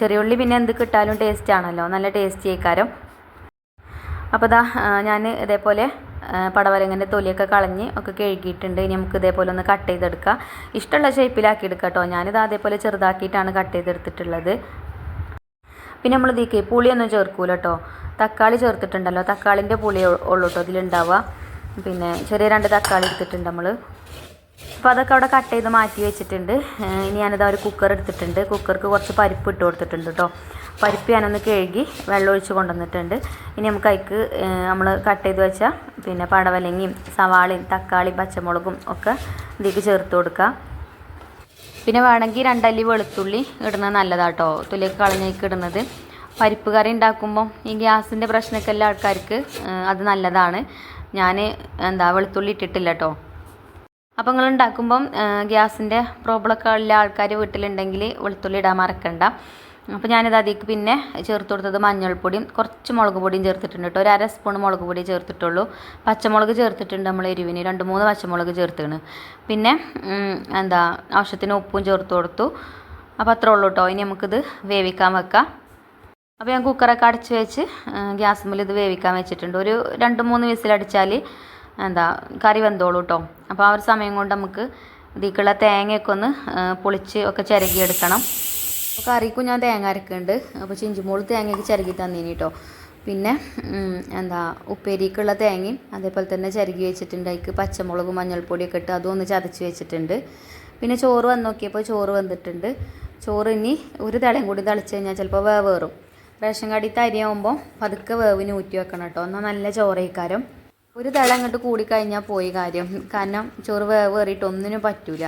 ചെറിയ ഉള്ളി പിന്നെ എന്ത് കിട്ടാലും ടേസ്റ്റ് ആണല്ലോ. നല്ല ടേസ്റ്റി ആയിക്കാരം. അപ്പോൾ ദാ ഞാൻ ഇതേപോലെ പടവലങ്ങന്റെ തൊലിയൊക്കെ കളഞ്ഞ് ഒക്കെ കഴുകിയിട്ടുണ്ട്. ഇനി നമുക്ക് ഇതേപോലെ ഒന്ന് കട്ട് ചെയ്തെടുക്കാം. ഇഷ്ടമുള്ള ഷേപ്പിലാക്കി എടുക്കാം കേട്ടോ ഞാനിത് അതേപോലെ ചെറുതാക്കിയിട്ടാണ് കട്ട് ചെയ്തെടുത്തിട്ടുള്ളത്. പിന്നെ നമ്മൾ ഇതിക്ക് പുളിയൊന്നും ചേർക്കൂല കേട്ടോ തക്കാളി ചേർത്തിട്ടുണ്ടല്ലോ. തക്കാളിന്റെ പുളി ഉള്ളൂ കേട്ടോ ഇതിലുണ്ടാവുക. പിന്നെ ചെറിയ രണ്ട് തക്കാളി എടുത്തിട്ടുണ്ട് നമ്മൾ അപ്പോൾ അതൊക്കെ അവിടെ കട്ട് ചെയ്ത് മാറ്റി വെച്ചിട്ടുണ്ട്. ഇനി ഞാനിത് ഒരു കുക്കർ എടുത്തിട്ടുണ്ട്. കുക്കർക്ക് കുറച്ച് പരിപ്പ് ഇട്ട് കൊടുത്തിട്ടുണ്ട് കേട്ടോ പരിപ്പ് ഞാനൊന്ന് കഴുകി വെള്ളം ഒഴിച്ച് കൊണ്ടുവന്നിട്ടുണ്ട്. ഇനി നമുക്ക് അതിക്ക് നമ്മൾ കട്ട് ചെയ്ത് വെച്ച പിന്നെ പടവലങ്ങയും സവാളയും തക്കാളിയും പച്ചമുളകും ഒക്കെ ഇതിലേക്ക് ചേർത്ത് കൊടുക്കുക പിന്നെ വേണമെങ്കിൽ രണ്ടല്ലി വെളുത്തുള്ളി ഇടുന്നത് നല്ലതാട്ടോ. തൊലിയൊക്കെ കളഞ്ഞേക്ക് ഇടുന്നത്. പരിപ്പ് കറി ഉണ്ടാക്കുമ്പോൾ ഈ ഗ്യാസിന്റെ പ്രശ്നമൊക്കെ എല്ലാ ആൾക്കാർക്ക് അത് നല്ലതാണ്. ഞാൻ എന്താ വെളുത്തുള്ളി ഇട്ടിട്ടില്ല കേട്ടോ അപ്പോൾ നിങ്ങൾ ഉണ്ടാക്കുമ്പം ഗ്യാസിന്റെ പ്രോബ്ലമൊക്കെ ഉള്ള ആൾക്കാർ വീട്ടിലുണ്ടെങ്കിൽ വെളുത്തുള്ളി ഇടാൻ മറക്കണ്ട. അപ്പോൾ ഞാനിത് അതിലേക്ക് പിന്നെ ചേർത്ത് കൊടുത്തത് മഞ്ഞൾപ്പൊടിയും കുറച്ച് മുളക് പൊടിയും ചേർത്തിട്ടുണ്ട് കേട്ടോ. ഒരു അര സ്പൂൺ മുളക് പൊടി ചേർത്തിട്ടുള്ളൂ. പച്ചമുളക് ചേർത്തിട്ടുണ്ട് നമ്മൾ എരിവിന്. രണ്ട് മൂന്ന് പച്ചമുളക് ചേർത്തിണ്. പിന്നെ എന്താ ആവശ്യത്തിന് ഉപ്പും ചേർത്ത് കൊടുത്തു. അപ്പോൾ അത്രേ ഉള്ളൂ കേട്ടോ. ഇനി നമുക്കിത് വേവിക്കാൻ വെക്കാം. അപ്പോൾ ഞാൻ കുക്കറൊക്കെ അടച്ച് വെച്ച് ഗ്യാസ് മുതൽ ഇത് വേവിക്കാൻ വെച്ചിട്ടുണ്ട്. ഒരു രണ്ട് മൂന്ന് വിസിലടിച്ചാൽ എന്താ കറി വെന്തോളൂ കേട്ടോ. അപ്പോൾ ആ ഒരു സമയം കൊണ്ട് നമുക്ക് ഇതിലേക്കുള്ള തേങ്ങയൊക്കെ ഒന്ന് പൊളിച്ച് ഒക്കെ ചിരകിയെടുക്കണം. കറിക്കും ഞാൻ തേങ്ങ അരക്കുന്നുണ്ട്. അപ്പോൾ ചിഞ്ചുമോൾ തേങ്ങയ്ക്ക് ചിരകി തന്നീനി കേട്ടോ പിന്നെ എന്താ ഉപ്പേരിക്കുള്ള തേങ്ങയും അതേപോലെ തന്നെ ചിരകി വെച്ചിട്ടുണ്ട്. അതിക്ക് പച്ചമുളകും മഞ്ഞൾപ്പൊടിയൊക്കെ ഇട്ട് അതൊന്ന് ചതച്ച് വെച്ചിട്ടുണ്ട്. പിന്നെ ചോറ് വന്ന് നോക്കിയപ്പോൾ ചോറ് വന്നിട്ടുണ്ട് ചോറ് ഇനി ഒരു തിളയും കൂടി തളിച്ച് കഴിഞ്ഞാൽ ചിലപ്പോൾ വേവേറും റേഷൻ കടിയിൽ അരിയാകുമ്പോൾ പതുക്കെ വേവിന് ഊറ്റി വെക്കണം കേട്ടോ എന്നാൽ നല്ല ചോറയിക്കാരം ഒരു തിള അങ്ങോട്ട് കൂടിക്കഴിഞ്ഞാൽ പോയി കാര്യം. കാരണം ചോറ് വേവേറിയിട്ട് ഒന്നിനും പറ്റൂല.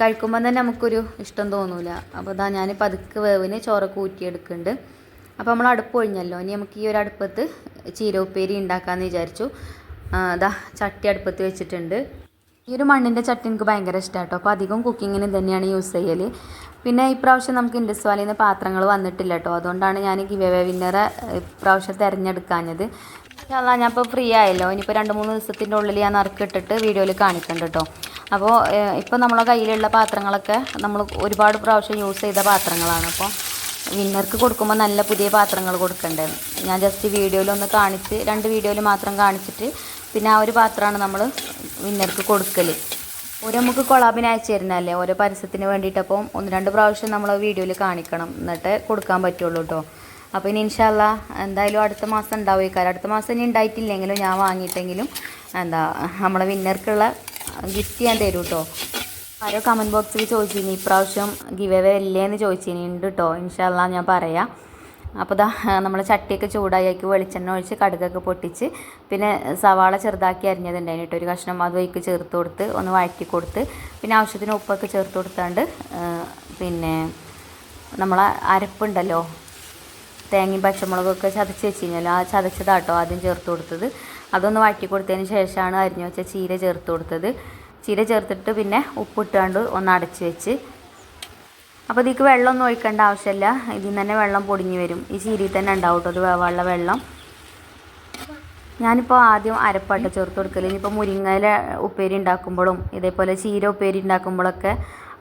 കഴിക്കുമ്പോൾ തന്നെ നമുക്കൊരു ഇഷ്ടം തോന്നൂല. അപ്പോൾ ഇതാ ഞാൻ പതുക്കെ വേവിന് ചോറൊക്കെ ഊറ്റിയെടുക്കുന്നുണ്ട്. അപ്പോൾ നമ്മൾ അടുപ്പ് ഒഴിഞ്ഞല്ലോ. ഇനി നമുക്ക് ഈ ഒരു അടുപ്പത്ത് ചീര ഉപ്പേരി ഉണ്ടാക്കാമെന്ന് വിചാരിച്ചു. അതാ ചട്ടി അടുപ്പത്ത് വെച്ചിട്ടുണ്ട്. ഈ ഒരു മണ്ണിന്റെ ചട്ടി എനിക്ക് ഭയങ്കര ഇഷ്ടമാണ് കേട്ടോ അപ്പോൾ അധികം കുക്കിങ്ങിന് തന്നെയാണ് യൂസ് ചെയ്യൽ പിന്നെ ഇപ്രാവശ്യം നമുക്ക് ഇൻഡസ് വാലിയിൽ നിന്ന് പാത്രങ്ങൾ വന്നിട്ടില്ല കേട്ടോ അതുകൊണ്ടാണ് ഞാൻ ഗിവ് വിന്നറെ ഇപ്രാവശ്യം തിരഞ്ഞെടുക്കാഞ്ഞത്. അല്ല ഞാൻ ഇപ്പോൾ ഫ്രീ ആയല്ലോ. ഇനിയിപ്പോൾ രണ്ട് മൂന്ന് ദിവസത്തിന്റെ ഉള്ളിൽ ഞാൻ നറുക്കിട്ടിട്ട് വീഡിയോയിൽ കാണിക്കുന്നുണ്ട് കേട്ടോ അപ്പോൾ ഇപ്പോൾ നമ്മളെ കയ്യിലുള്ള പാത്രങ്ങളൊക്കെ നമ്മൾ ഒരുപാട് പ്രാവശ്യം യൂസ് ചെയ്ത പാത്രങ്ങളാണ്. അപ്പോൾ വിന്നർക്ക് കൊടുക്കുമ്പോൾ നല്ല പുതിയ പാത്രങ്ങൾ കൊടുക്കണ്ടേ. ഞാൻ ജസ്റ്റ് വീഡിയോയിലൊന്ന് കാണിച്ച് രണ്ട് വീഡിയോയിൽ മാത്രം കാണിച്ചിട്ട് പിന്നെ ആ ഒരു പാത്രമാണ് നമ്മൾ വിന്നർക്ക് കൊടുക്കൽ ഒരു നമുക്ക് കൊളാബിന് അയച്ചു തരുന്നതല്ലേ? ഓരോ പരസ്യത്തിന് വേണ്ടിയിട്ട് അപ്പം ഒന്ന് രണ്ട് പ്രാവശ്യം നമ്മൾ വീഡിയോയിൽ കാണിക്കണം. എന്നിട്ട് കൊടുക്കാൻ പറ്റുള്ളൂ കേട്ടോ അപ്പോൾ ഇനി ഇൻഷാല്ല എന്തായാലും അടുത്ത മാസം ഉണ്ടാവുമായിരിക്കും അടുത്ത മാസം ഇനി ഉണ്ടായിട്ടില്ലെങ്കിലും ഞാൻ വാങ്ങിയിട്ടെങ്കിലും എന്താ നമ്മളെ വിന്നർക്കുള്ള ഗിഫ്റ്റ് ഞാൻ തരും കേട്ടോ ആരോ കമന്റ് ബോക്സിൽ ചോദിച്ചിനി ഇപ്രാവശ്യം ഗിവ് അവേ ഇല്ലേന്ന് ചോദിച്ചിനി ഉണ്ട് കേട്ടോ ഇൻഷാല്ല ഞാൻ പറയാം. അപ്പോൾ ഇതാ നമ്മൾ ചട്ടിയൊക്കെ ചൂടായി അതിലേക്ക് വെളിച്ചെണ്ണ ഒഴിച്ച് കടുകൊക്കെ പൊട്ടിച്ച് പിന്നെ സവാള ചെറുതാക്കി അരിഞ്ഞതുണ്ടായിരുന്നു കേട്ടോ. ഒരു കഷ്ണം അത് വൈക്ക് ചേർത്ത് കൊടുത്ത് ഒന്ന് വഴറ്റി കൊടുത്ത് പിന്നെ ആവശ്യത്തിന് ഉപ്പൊക്കെ ചേർത്ത് കൊടുത്താണ്ട് പിന്നെ നമ്മളെ അരപ്പുണ്ടല്ലോ തേങ്ങയും പച്ചമുളകൊക്കെ ചതച്ച് വെച്ച് കഴിഞ്ഞാൽ ആ ചതച്ചതാട്ടോ ആദ്യം ചേർത്ത് കൊടുത്തത്. അതൊന്ന് വഴറ്റി കൊടുത്തതിന് ശേഷമാണ് അരിഞ്ഞു വെച്ച ചീര ചേർത്ത് കൊടുത്തത്. ചീര ചേർത്തിട്ട് പിന്നെ ഉപ്പിട്ടാണ്ട് ഒന്ന് അടച്ച് വെച്ച്. അപ്പോൾ ഇതിക്ക് വെള്ളമൊന്നും ഒഴിക്കേണ്ട ആവശ്യമില്ല. ഇതിൽ നിന്ന് തന്നെ വെള്ളം പൊടിഞ്ഞു വരും. ഈ ചീരയിൽ തന്നെ ഉണ്ടാവും കേട്ടോ. അത് വേവാനുള്ള വെള്ളം. ഞാനിപ്പോൾ ആദ്യം അരപ്പാട്ട ചേർത്ത് കൊടുക്കൽ ഇനിയിപ്പോൾ മുരിങ്ങയില ഉപ്പേരി ഉണ്ടാക്കുമ്പോഴും ഇതേപോലെ ചീര ഉപ്പേരി ഉണ്ടാക്കുമ്പോഴൊക്കെ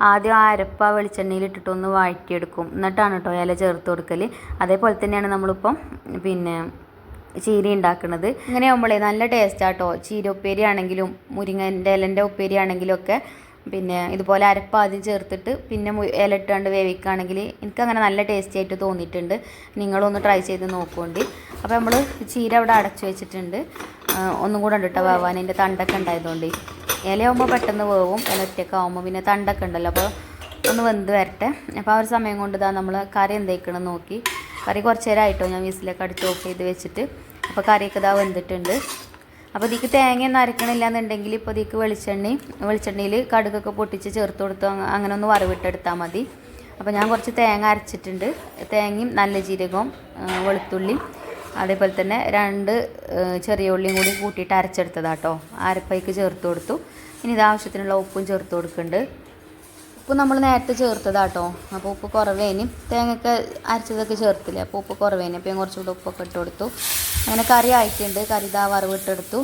ആദ്യം ആ അരപ്പ വെളിച്ചെണ്ണയിൽ ഇട്ടിട്ടൊന്ന് വഴറ്റിയെടുക്കും. എന്നിട്ടാണ് കേട്ടോ ഇല ചേർത്ത് കൊടുക്കൽ അതേപോലെ തന്നെയാണ് നമ്മളിപ്പം പിന്നെ ചീര ഉണ്ടാക്കുന്നത് ഇങ്ങനെ നമ്മളെ നല്ല ടേസ്റ്റ് ആട്ടോ. ചീര ഉപ്പേരി ആണെങ്കിലും മുരിങ്ങന്റെ ഇലന്റെ ഉപ്പേരി ആണെങ്കിലും ഒക്കെ പിന്നെ ഇതുപോലെ അരപ്പ് ആദ്യം ചേർത്തിട്ട് പിന്നെ ഇല ഇട്ടാണ്ട് വേവിക്കുകയാണെങ്കിൽ എനിക്കങ്ങനെ നല്ല ടേസ്റ്റി ആയിട്ട് തോന്നിയിട്ടുണ്ട്. നിങ്ങളൊന്ന് ട്രൈ ചെയ്ത് നോക്കുകൊണ്ട് അപ്പോൾ നമ്മൾ ചീര അവിടെ അടച്ചു വെച്ചിട്ടുണ്ട്. ഒന്നും കൂടെ ഉണ്ടിട്ട് വേവാൻ അതിന്റെ തണ്ടൊക്കെ ഉണ്ടായതുകൊണ്ട്. ഇലയാകുമ്പോൾ പെട്ടെന്ന് വേവും ഇല ഒറ്റയ്ക്ക് ആകുമ്പോൾ പിന്നെ തണ്ടൊക്കെ ഉണ്ടല്ലോ. അപ്പോൾ ഒന്ന് വെന്ത് വരട്ടെ. അപ്പോൾ ആ ഒരു സമയം കൊണ്ട് ഇതാ നമ്മൾ കറി എന്തേക്കണം നോക്കി. കറി കുറച്ച് നേരം ആയിട്ടോ ഞാൻ വീസിലൊക്കെ അടിച്ച് ഓഫ് ചെയ്ത് വെച്ചിട്ട്. അപ്പോൾ കറിയൊക്കെ ഇതാ വെന്തിട്ടുണ്ട്. അപ്പോൾ ഇതിക്ക് തേങ്ങയൊന്നും അരക്കണില്ല എന്നുണ്ടെങ്കിൽ ഇപ്പോൾ ഇതിക്ക് വെളിച്ചെണ്ണി വെളിച്ചെണ്ണയിൽ കടുകൊക്കെ പൊട്ടിച്ച് ചേർത്ത് കൊടുത്ത് അങ്ങനെ ഒന്ന് വറവിട്ടെടുത്താൽ മതി. അപ്പോൾ ഞാൻ കുറച്ച് തേങ്ങ അരച്ചിട്ടുണ്ട്. തേങ്ങയും നല്ല ജീരകവും വെളുത്തുള്ളിയും അതേപോലെ തന്നെ രണ്ട് ചെറിയ ഉള്ളിയും കൂടി കൂട്ടിയിട്ട് അരച്ചെടുത്തതാട്ടോ. അരപ്പയ്ക്ക് ചേർത്ത് കൊടുത്തു. ഇനി ഇത് ആവശ്യത്തിനുള്ള ഉപ്പും ചേർത്ത് കൊടുക്കുന്നുണ്ട്. ഉപ്പ് നമ്മൾ നേരത്തെ ചേർത്തതാട്ടോ. അപ്പോൾ ഉപ്പ് കുറവേനും തേങ്ങയൊക്കെ അരച്ചതൊക്കെ ചേർത്തില്ലേ? അപ്പോൾ ഉപ്പ് കുറവേനും അപ്പോൾ ഞാൻ കുറച്ചുകൂടെ ഉപ്പൊക്കെ ഇട്ട് കൊടുത്തു. അങ്ങനെ കറി ആയിട്ടുണ്ട്. കറി ഇതാ വറവിട്ടെടുത്തു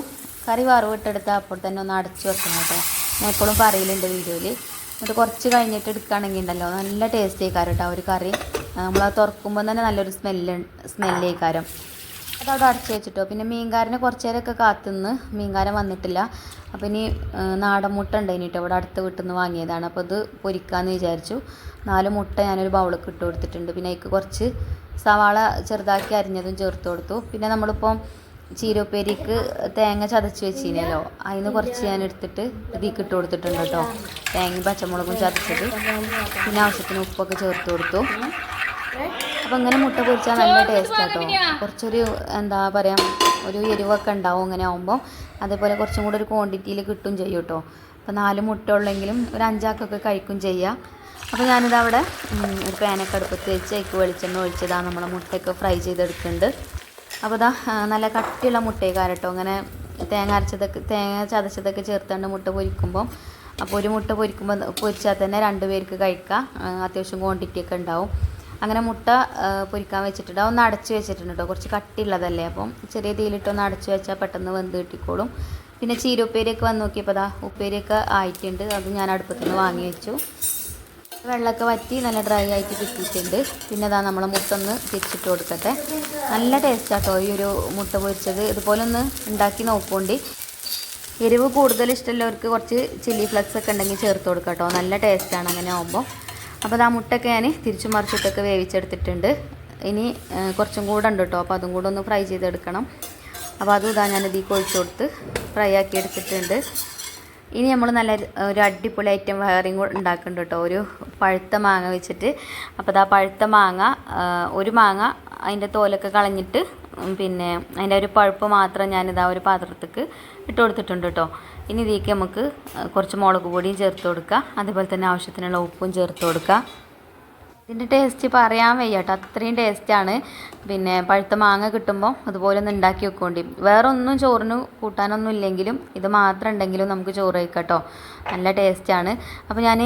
കറി വറവിട്ടെടുത്ത് അപ്പോൾ തന്നെ ഒന്ന് അടച്ചു വെക്കണം കേട്ടോ. ഞാൻ എപ്പോഴും പറയലുണ്ട് വീഡിയോയിൽ. എന്നിട്ട് കുറച്ച് കഴിഞ്ഞിട്ട് എടുക്കുകയാണെങ്കിൽ ഉണ്ടല്ലോ. നല്ല ടേസ്റ്റ് ആയിക്കാരം കേട്ടോ ഒരു കറി. നമ്മൾ അത് തുറക്കുമ്പോൾ തന്നെ നല്ലൊരു സ്മെല്ല് സ്മെല്ലേക്കാരം അതവിടെ അടച്ചു വെച്ചിട്ടോ. പിന്നെ മീൻകാരനെ കുറച്ച് നേരമൊക്കെ കാത്തുനിന്ന് മീൻകാരൻ വന്നിട്ടില്ല. അപ്പോൾ ഇനി നാടൻ മുട്ട ഉണ്ടായിട്ടോ ഇവിടെ അടുത്ത വീട്ടിൽ നിന്ന് വാങ്ങിയതാണ്. അപ്പോൾ ഇത് പൊരിക്കാമെന്ന് വിചാരിച്ചു. നാല് മുട്ട ഞാനൊരു ബൗളൊക്കെ ഇട്ട് കൊടുത്തിട്ടുണ്ട്. പിന്നെ അതിക്ക് കുറച്ച് സവാള ചെറുതാക്കി അരിഞ്ഞതും ചേർത്ത് കൊടുത്തു. പിന്നെ നമ്മളിപ്പം ചീരപ്പേരിക്ക് തേങ്ങ ചതച്ച് വെച്ചിനല്ലോ. അതിന് കുറച്ച് ഞാൻ എടുത്തിട്ട് ഇതിക്ക് ഇട്ട് കൊടുത്തിട്ടുണ്ട് കേട്ടോ. തേങ്ങയും പച്ചമുളകും ചതച്ചത്. പിന്നെ ആവശ്യത്തിന് ഉപ്പൊക്കെ ചേർത്ത് കൊടുത്തു. അപ്പോൾ ഇങ്ങനെ മുട്ട പൊരിച്ചാൽ നല്ല ടേസ്റ്റ് കേട്ടോ കുറച്ചൊരു എന്താ പറയുക ഒരു എരിവൊക്കെ ഉണ്ടാവും ഇങ്ങനെ ആകുമ്പോൾ അതേപോലെ കുറച്ചും കൂടെ ഒരു ക്വാണ്ടിറ്റിയിൽ കിട്ടും ചെയ്യും കേട്ടോ അപ്പോൾ നാല് മുട്ട ഉള്ളെങ്കിലും ഒരു അഞ്ചാക്കൊക്കെ കഴിക്കും ചെയ്യാം. അപ്പോൾ ഞാനിത് അവിടെ ഒരു പാനൊക്കെ അടുപ്പത്ത് വെച്ച് അതിക്ക് വെളിച്ചെണ്ണ ഒഴിച്ചതാണ് നമ്മളെ മുട്ടയൊക്കെ ഫ്രൈ ചെയ്തെടുക്കുന്നുണ്ട് അപ്പോൾ ഇതാ നല്ല കട്ടിയുള്ള മുട്ടയൊക്കെ കേട്ടോ ഇങ്ങനെ തേങ്ങ അരച്ചതൊക്കെ തേങ്ങ ചതച്ചതൊക്കെ ചേർത്തുകൊണ്ട് മുട്ട പൊരിക്കുമ്പോൾ അപ്പോൾ ഒരു മുട്ട പൊരിക്കുമ്പോൾ പൊരിച്ചാൽ തന്നെ രണ്ട് പേർക്ക് കഴിക്കാം. അത്യാവശ്യം ക്വാണ്ടിറ്റി ഒക്കെ ഉണ്ടാവും. അങ്ങനെ മുട്ട പൊരിക്കാൻ വെച്ചിട്ടുണ്ട്. ഒന്ന് അടച്ചു വെച്ചിട്ടുണ്ട് കേട്ടോ കുറച്ച് കട്ടിയുള്ളതല്ലേ അപ്പം. ചെറിയ തീയിലിട്ടൊന്ന് അടച്ചു വെച്ചാൽ പെട്ടെന്ന് വെന്ത് കിട്ടിക്കോളും. പിന്നെ ചീര ഉപ്പേരിയൊക്കെ വന്ന് നോക്കിയപ്പോൾ അതാ ഉപ്പേരിയൊക്കെ ആയിട്ടുണ്ട്. അത് ഞാൻ അടുപ്പത്തു നിന്ന് വാങ്ങി വെച്ചു. വെള്ളമൊക്കെ വറ്റി നല്ല ഡ്രൈ ആയിട്ട് കിട്ടിയിട്ടുണ്ട്. പിന്നെ അതാ നമ്മൾ മുട്ട ഒന്ന് തിരിച്ചിട്ട് കൊടുക്കട്ടെ. നല്ല ടേസ്റ്റ് ആട്ടോ ഈ ഒരു മുട്ട പൊരിച്ചത്. ഇതുപോലെ ഒന്ന് ഉണ്ടാക്കി നോക്കുകൊണ്ട് എരിവ് കൂടുതൽ ഇഷ്ടമുള്ളവർക്ക് കുറച്ച് ചില്ലി ഫ്ലക്സ് ഒക്കെ ഉണ്ടെങ്കിൽ ചേർത്ത് കൊടുക്കാം കേട്ടോ നല്ല ടേസ്റ്റാണ് അങ്ങനെ ആകുമ്പോൾ അപ്പോൾ ആ മുട്ടയൊക്കെ ഞാൻ തിരിച്ചു മറിച്ചിട്ടൊക്കെ വേവിച്ചെടുത്തിട്ടുണ്ട്. ഇനി കുറച്ചും കൂടെ ഉണ്ട് കേട്ടോ അപ്പോൾ അതും കൂടെ ഒന്ന് ഫ്രൈ ചെയ്തെടുക്കണം. അപ്പോൾ അതും ഇതാ ഞാൻ ഇതിൽ കൊഴിച്ചു കൊടുത്ത് ഫ്രൈ ആക്കി എടുത്തിട്ടുണ്ട്. ഇനി നമ്മൾ നല്ല ഒരു അടിപൊളി ഐറ്റം വേറെയും കൂടെ ഉണ്ടാക്കുന്നുണ്ട് കേട്ടോ ഒരു പഴുത്ത മാങ്ങ വെച്ചിട്ട്. അപ്പോൾ അതാ പഴുത്ത മാങ്ങ ഒരു മാങ്ങ അതിന്റെ തോലൊക്കെ കളഞ്ഞിട്ട് പിന്നെ അതിന്റെ ഒരു പഴുപ്പ് മാത്രം ഞാനിതാ ഒരു പാത്രത്തേക്ക് ഇട്ട് കൊടുത്തിട്ടുണ്ട് കേട്ടോ ഇനി ഇതിലേക്ക് നമുക്ക് കുറച്ച് മുളക് പൊടിയും ചേർത്ത് കൊടുക്കുക അതുപോലെ തന്നെ ആവശ്യത്തിനുള്ള ഉപ്പും ചേർത്ത് കൊടുക്കുക ഇതിന്റെ ടേസ്റ്റ് പറയാൻ വയ്യ കേട്ടോ അത്രയും ടേസ്റ്റാണ് പിന്നെ പഴുത്ത മാങ്ങ കിട്ടുമ്പോൾ അതുപോലെ ഒന്ന് ഉണ്ടാക്കി വെക്കോണ്ടി. വേറെ ഒന്നും ചോറിന് കൂട്ടാനൊന്നും ഇല്ലെങ്കിലും ഇത് മാത്രം ഉണ്ടെങ്കിലും നമുക്ക് ചോറ് കഴിക്കട്ടോ കേട്ടോ നല്ല ടേസ്റ്റാണ് അപ്പോൾ ഞാൻ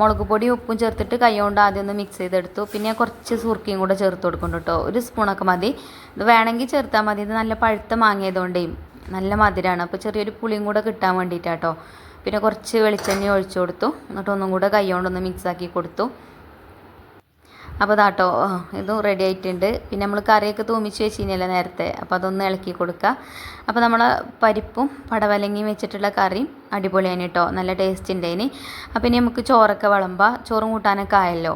മുളക് പൊടി ഉപ്പും ചേർത്തിട്ട് കൈ കൊണ്ട് ആദ്യം ഒന്ന് മിക്സ് ചെയ്തെടുത്തു. പിന്നെ കുറച്ച് സുർക്കിയും കൂടെ ചേർത്ത് കൊടുക്കുന്നുണ്ട് കേട്ടോ ഒരു സ്പൂണൊക്കെ മതി. ഇത് വേണമെങ്കിൽ ചേർത്താൽ മതി. ഇത് നല്ല പഴുത്ത മാങ്ങയതുകൊണ്ടേ നല്ല മധുരമാണ് അപ്പോൾ ചെറിയൊരു പുളിയും കൂടെ കിട്ടാൻ വേണ്ടിയിട്ടാട്ടോ പിന്നെ കുറച്ച് വെളിച്ചെണ്ണ ഒഴിച്ചു കൊടുത്തു. എന്നിട്ട് ഒന്നും കൂടെ കൈ കൊണ്ടൊന്ന് മിക്സാക്കി കൊടുത്തു. അപ്പോൾ ഇതാട്ടോ. ഇതും റെഡി ആയിട്ടുണ്ട്. പിന്നെ നമ്മൾ കറിയൊക്കെ തൂമിച്ച് വെച്ച് കഴിഞ്ഞല്ലേ നേരത്തെ? അപ്പോൾ അതൊന്ന് ഇളക്കി കൊടുക്കുക അപ്പോൾ നമ്മൾ പരിപ്പും പടവലങ്ങിയും വെച്ചിട്ടുള്ള കറിയും അടിപൊളിയാണ് കേട്ടോ. നല്ല ടേസ്റ്റ് ഉണ്ടായിന്. അപ്പോൾ ഇനി നമുക്ക് ചോറൊക്കെ വിളമ്പാം. ചോറും കൂട്ടാനൊക്കെ ആയല്ലോ.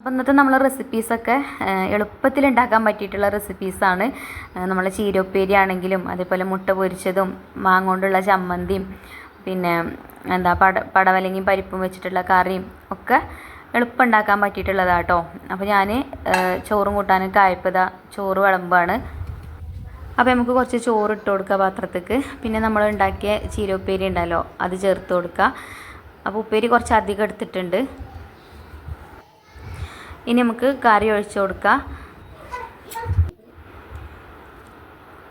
അപ്പോൾ ഇന്നത്തെ നമ്മൾ റെസിപ്പീസൊക്കെ എളുപ്പത്തിൽ ഉണ്ടാക്കാൻ പറ്റിയിട്ടുള്ള റെസിപ്പീസാണ് നമ്മൾ ചീരപ്പേരി ആണെങ്കിലും അതേപോലെ മുട്ട പൊരിച്ചതും മാങ്ങ കൊണ്ടുള്ള ചമ്മന്തിയും പിന്നെ എന്താ പട പടവലങ്ങിയും പരിപ്പും വെച്ചിട്ടുള്ള കറിയും ഒക്കെ എളുപ്പം ഉണ്ടാക്കാൻ പറ്റിയിട്ടുള്ളതാണ് കേട്ടോ അപ്പോൾ ഞാൻ ചോറും കൂട്ടാനൊക്കെ ആയപ്പോൾ ചോറ് വിളമ്പാണ്. അപ്പോൾ നമുക്ക് കുറച്ച് ചോറ് ഇട്ട് കൊടുക്കുക പാത്രത്തേക്ക്. പിന്നെ നമ്മൾ ഉണ്ടാക്കിയ ചീരപ്പേരി ഉണ്ടല്ലോ അത് ചേർത്ത് കൊടുക്കുക അപ്പോൾ ഉപ്പേരി കുറച്ച് അധികം എടുത്തിട്ടുണ്ട്. ഇനി നമുക്ക് കറി ഒഴിച്ചു കൊടുക്കുക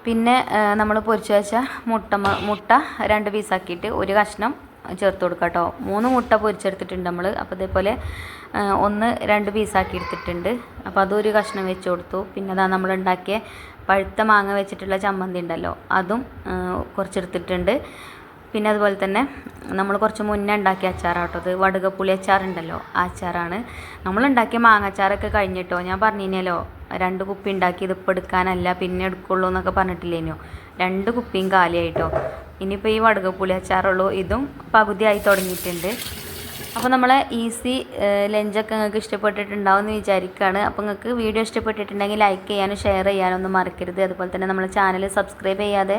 പിന്നെ നമ്മൾ പൊരിച്ചു വെച്ച മുട്ട മുട്ട രണ്ട് പീസാക്കിയിട്ട് ഒരു കഷ്ണം ചേർത്ത് കൊടുക്കുക കേട്ടോ. മൂന്ന് മുട്ട പൊരിച്ചെടുത്തിട്ടുണ്ട് നമ്മൾ അപ്പോൾ ഇതേപോലെ ഒന്ന് രണ്ട് പീസാക്കി എടുത്തിട്ടുണ്ട്. അപ്പോൾ അതൊരു കഷ്ണം വെച്ച് കൊടുത്തു. പിന്നെ അതാ നമ്മൾ ഉണ്ടാക്കിയ പഴുത്ത മാങ്ങ വെച്ചിട്ടുള്ള ചമ്മന്തി ഉണ്ടല്ലോ അതും കുറച്ചെടുത്തിട്ടുണ്ട്. പിന്നെ അതുപോലെ തന്നെ നമ്മൾ കുറച്ച് മുന്നേ ഉണ്ടാക്കിയ അച്ചാറാട്ടോ അത്. വടുകപ്പുളി അച്ചാറുണ്ടല്ലോ ആ അച്ചാറാണ്. നമ്മൾ ഉണ്ടാക്കിയ മാങ്ങാച്ചാറൊക്കെ കഴിഞ്ഞിട്ടോ? ഞാൻ പറഞ്ഞിനല്ലോ രണ്ട് കുപ്പി ഉണ്ടാക്കി ഇത് ഇപ്പോൾ എടുക്കാനല്ല പിന്നെ എടുക്കുള്ളൂ എന്നൊക്കെ പറഞ്ഞിട്ടില്ലേനോ? രണ്ട് കുപ്പിയും കാലിയായിട്ടോ. ഇനിയിപ്പോൾ ഈ വടുകപ്പുളി അച്ചാറുള്ളൂ ഇതും പകുതിയായി തുടങ്ങിയിട്ടുണ്ട്. അപ്പോൾ നമ്മളെ ഈസി ലഞ്ചൊക്കെ നിങ്ങൾക്ക് ഇഷ്ടപ്പെട്ടിട്ടുണ്ടാവും എന്ന് വിചാരിക്കുകയാണ് അപ്പോൾ നിങ്ങൾക്ക് വീഡിയോ ഇഷ്ടപ്പെട്ടിട്ടുണ്ടെങ്കിൽ ലൈക്ക് ചെയ്യാനും ഷെയർ ചെയ്യാനും ഒന്നും മറക്കരുത്. അതുപോലെ തന്നെ നമ്മളെ ചാനൽ സബ്സ്ക്രൈബ് ചെയ്യാതെ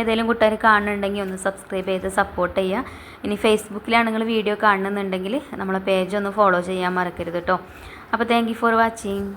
ഏതെങ്കിലും കൂട്ടുകാർ കാണുന്നുണ്ടെങ്കിൽ ഒന്ന് സബ്സ്ക്രൈബ് ചെയ്ത് സപ്പോർട്ട് ചെയ്യുക. ഇനി ഫേസ്ബുക്കിലാണ് നിങ്ങൾ വീഡിയോ കാണുന്നുണ്ടെങ്കിൽ നമ്മളെ പേജ് ഒന്ന് ഫോളോ ചെയ്യാൻ മറക്കരുത് കേട്ടോ അപ്പോൾ താങ്ക് ഫോർ വാച്ചിങ്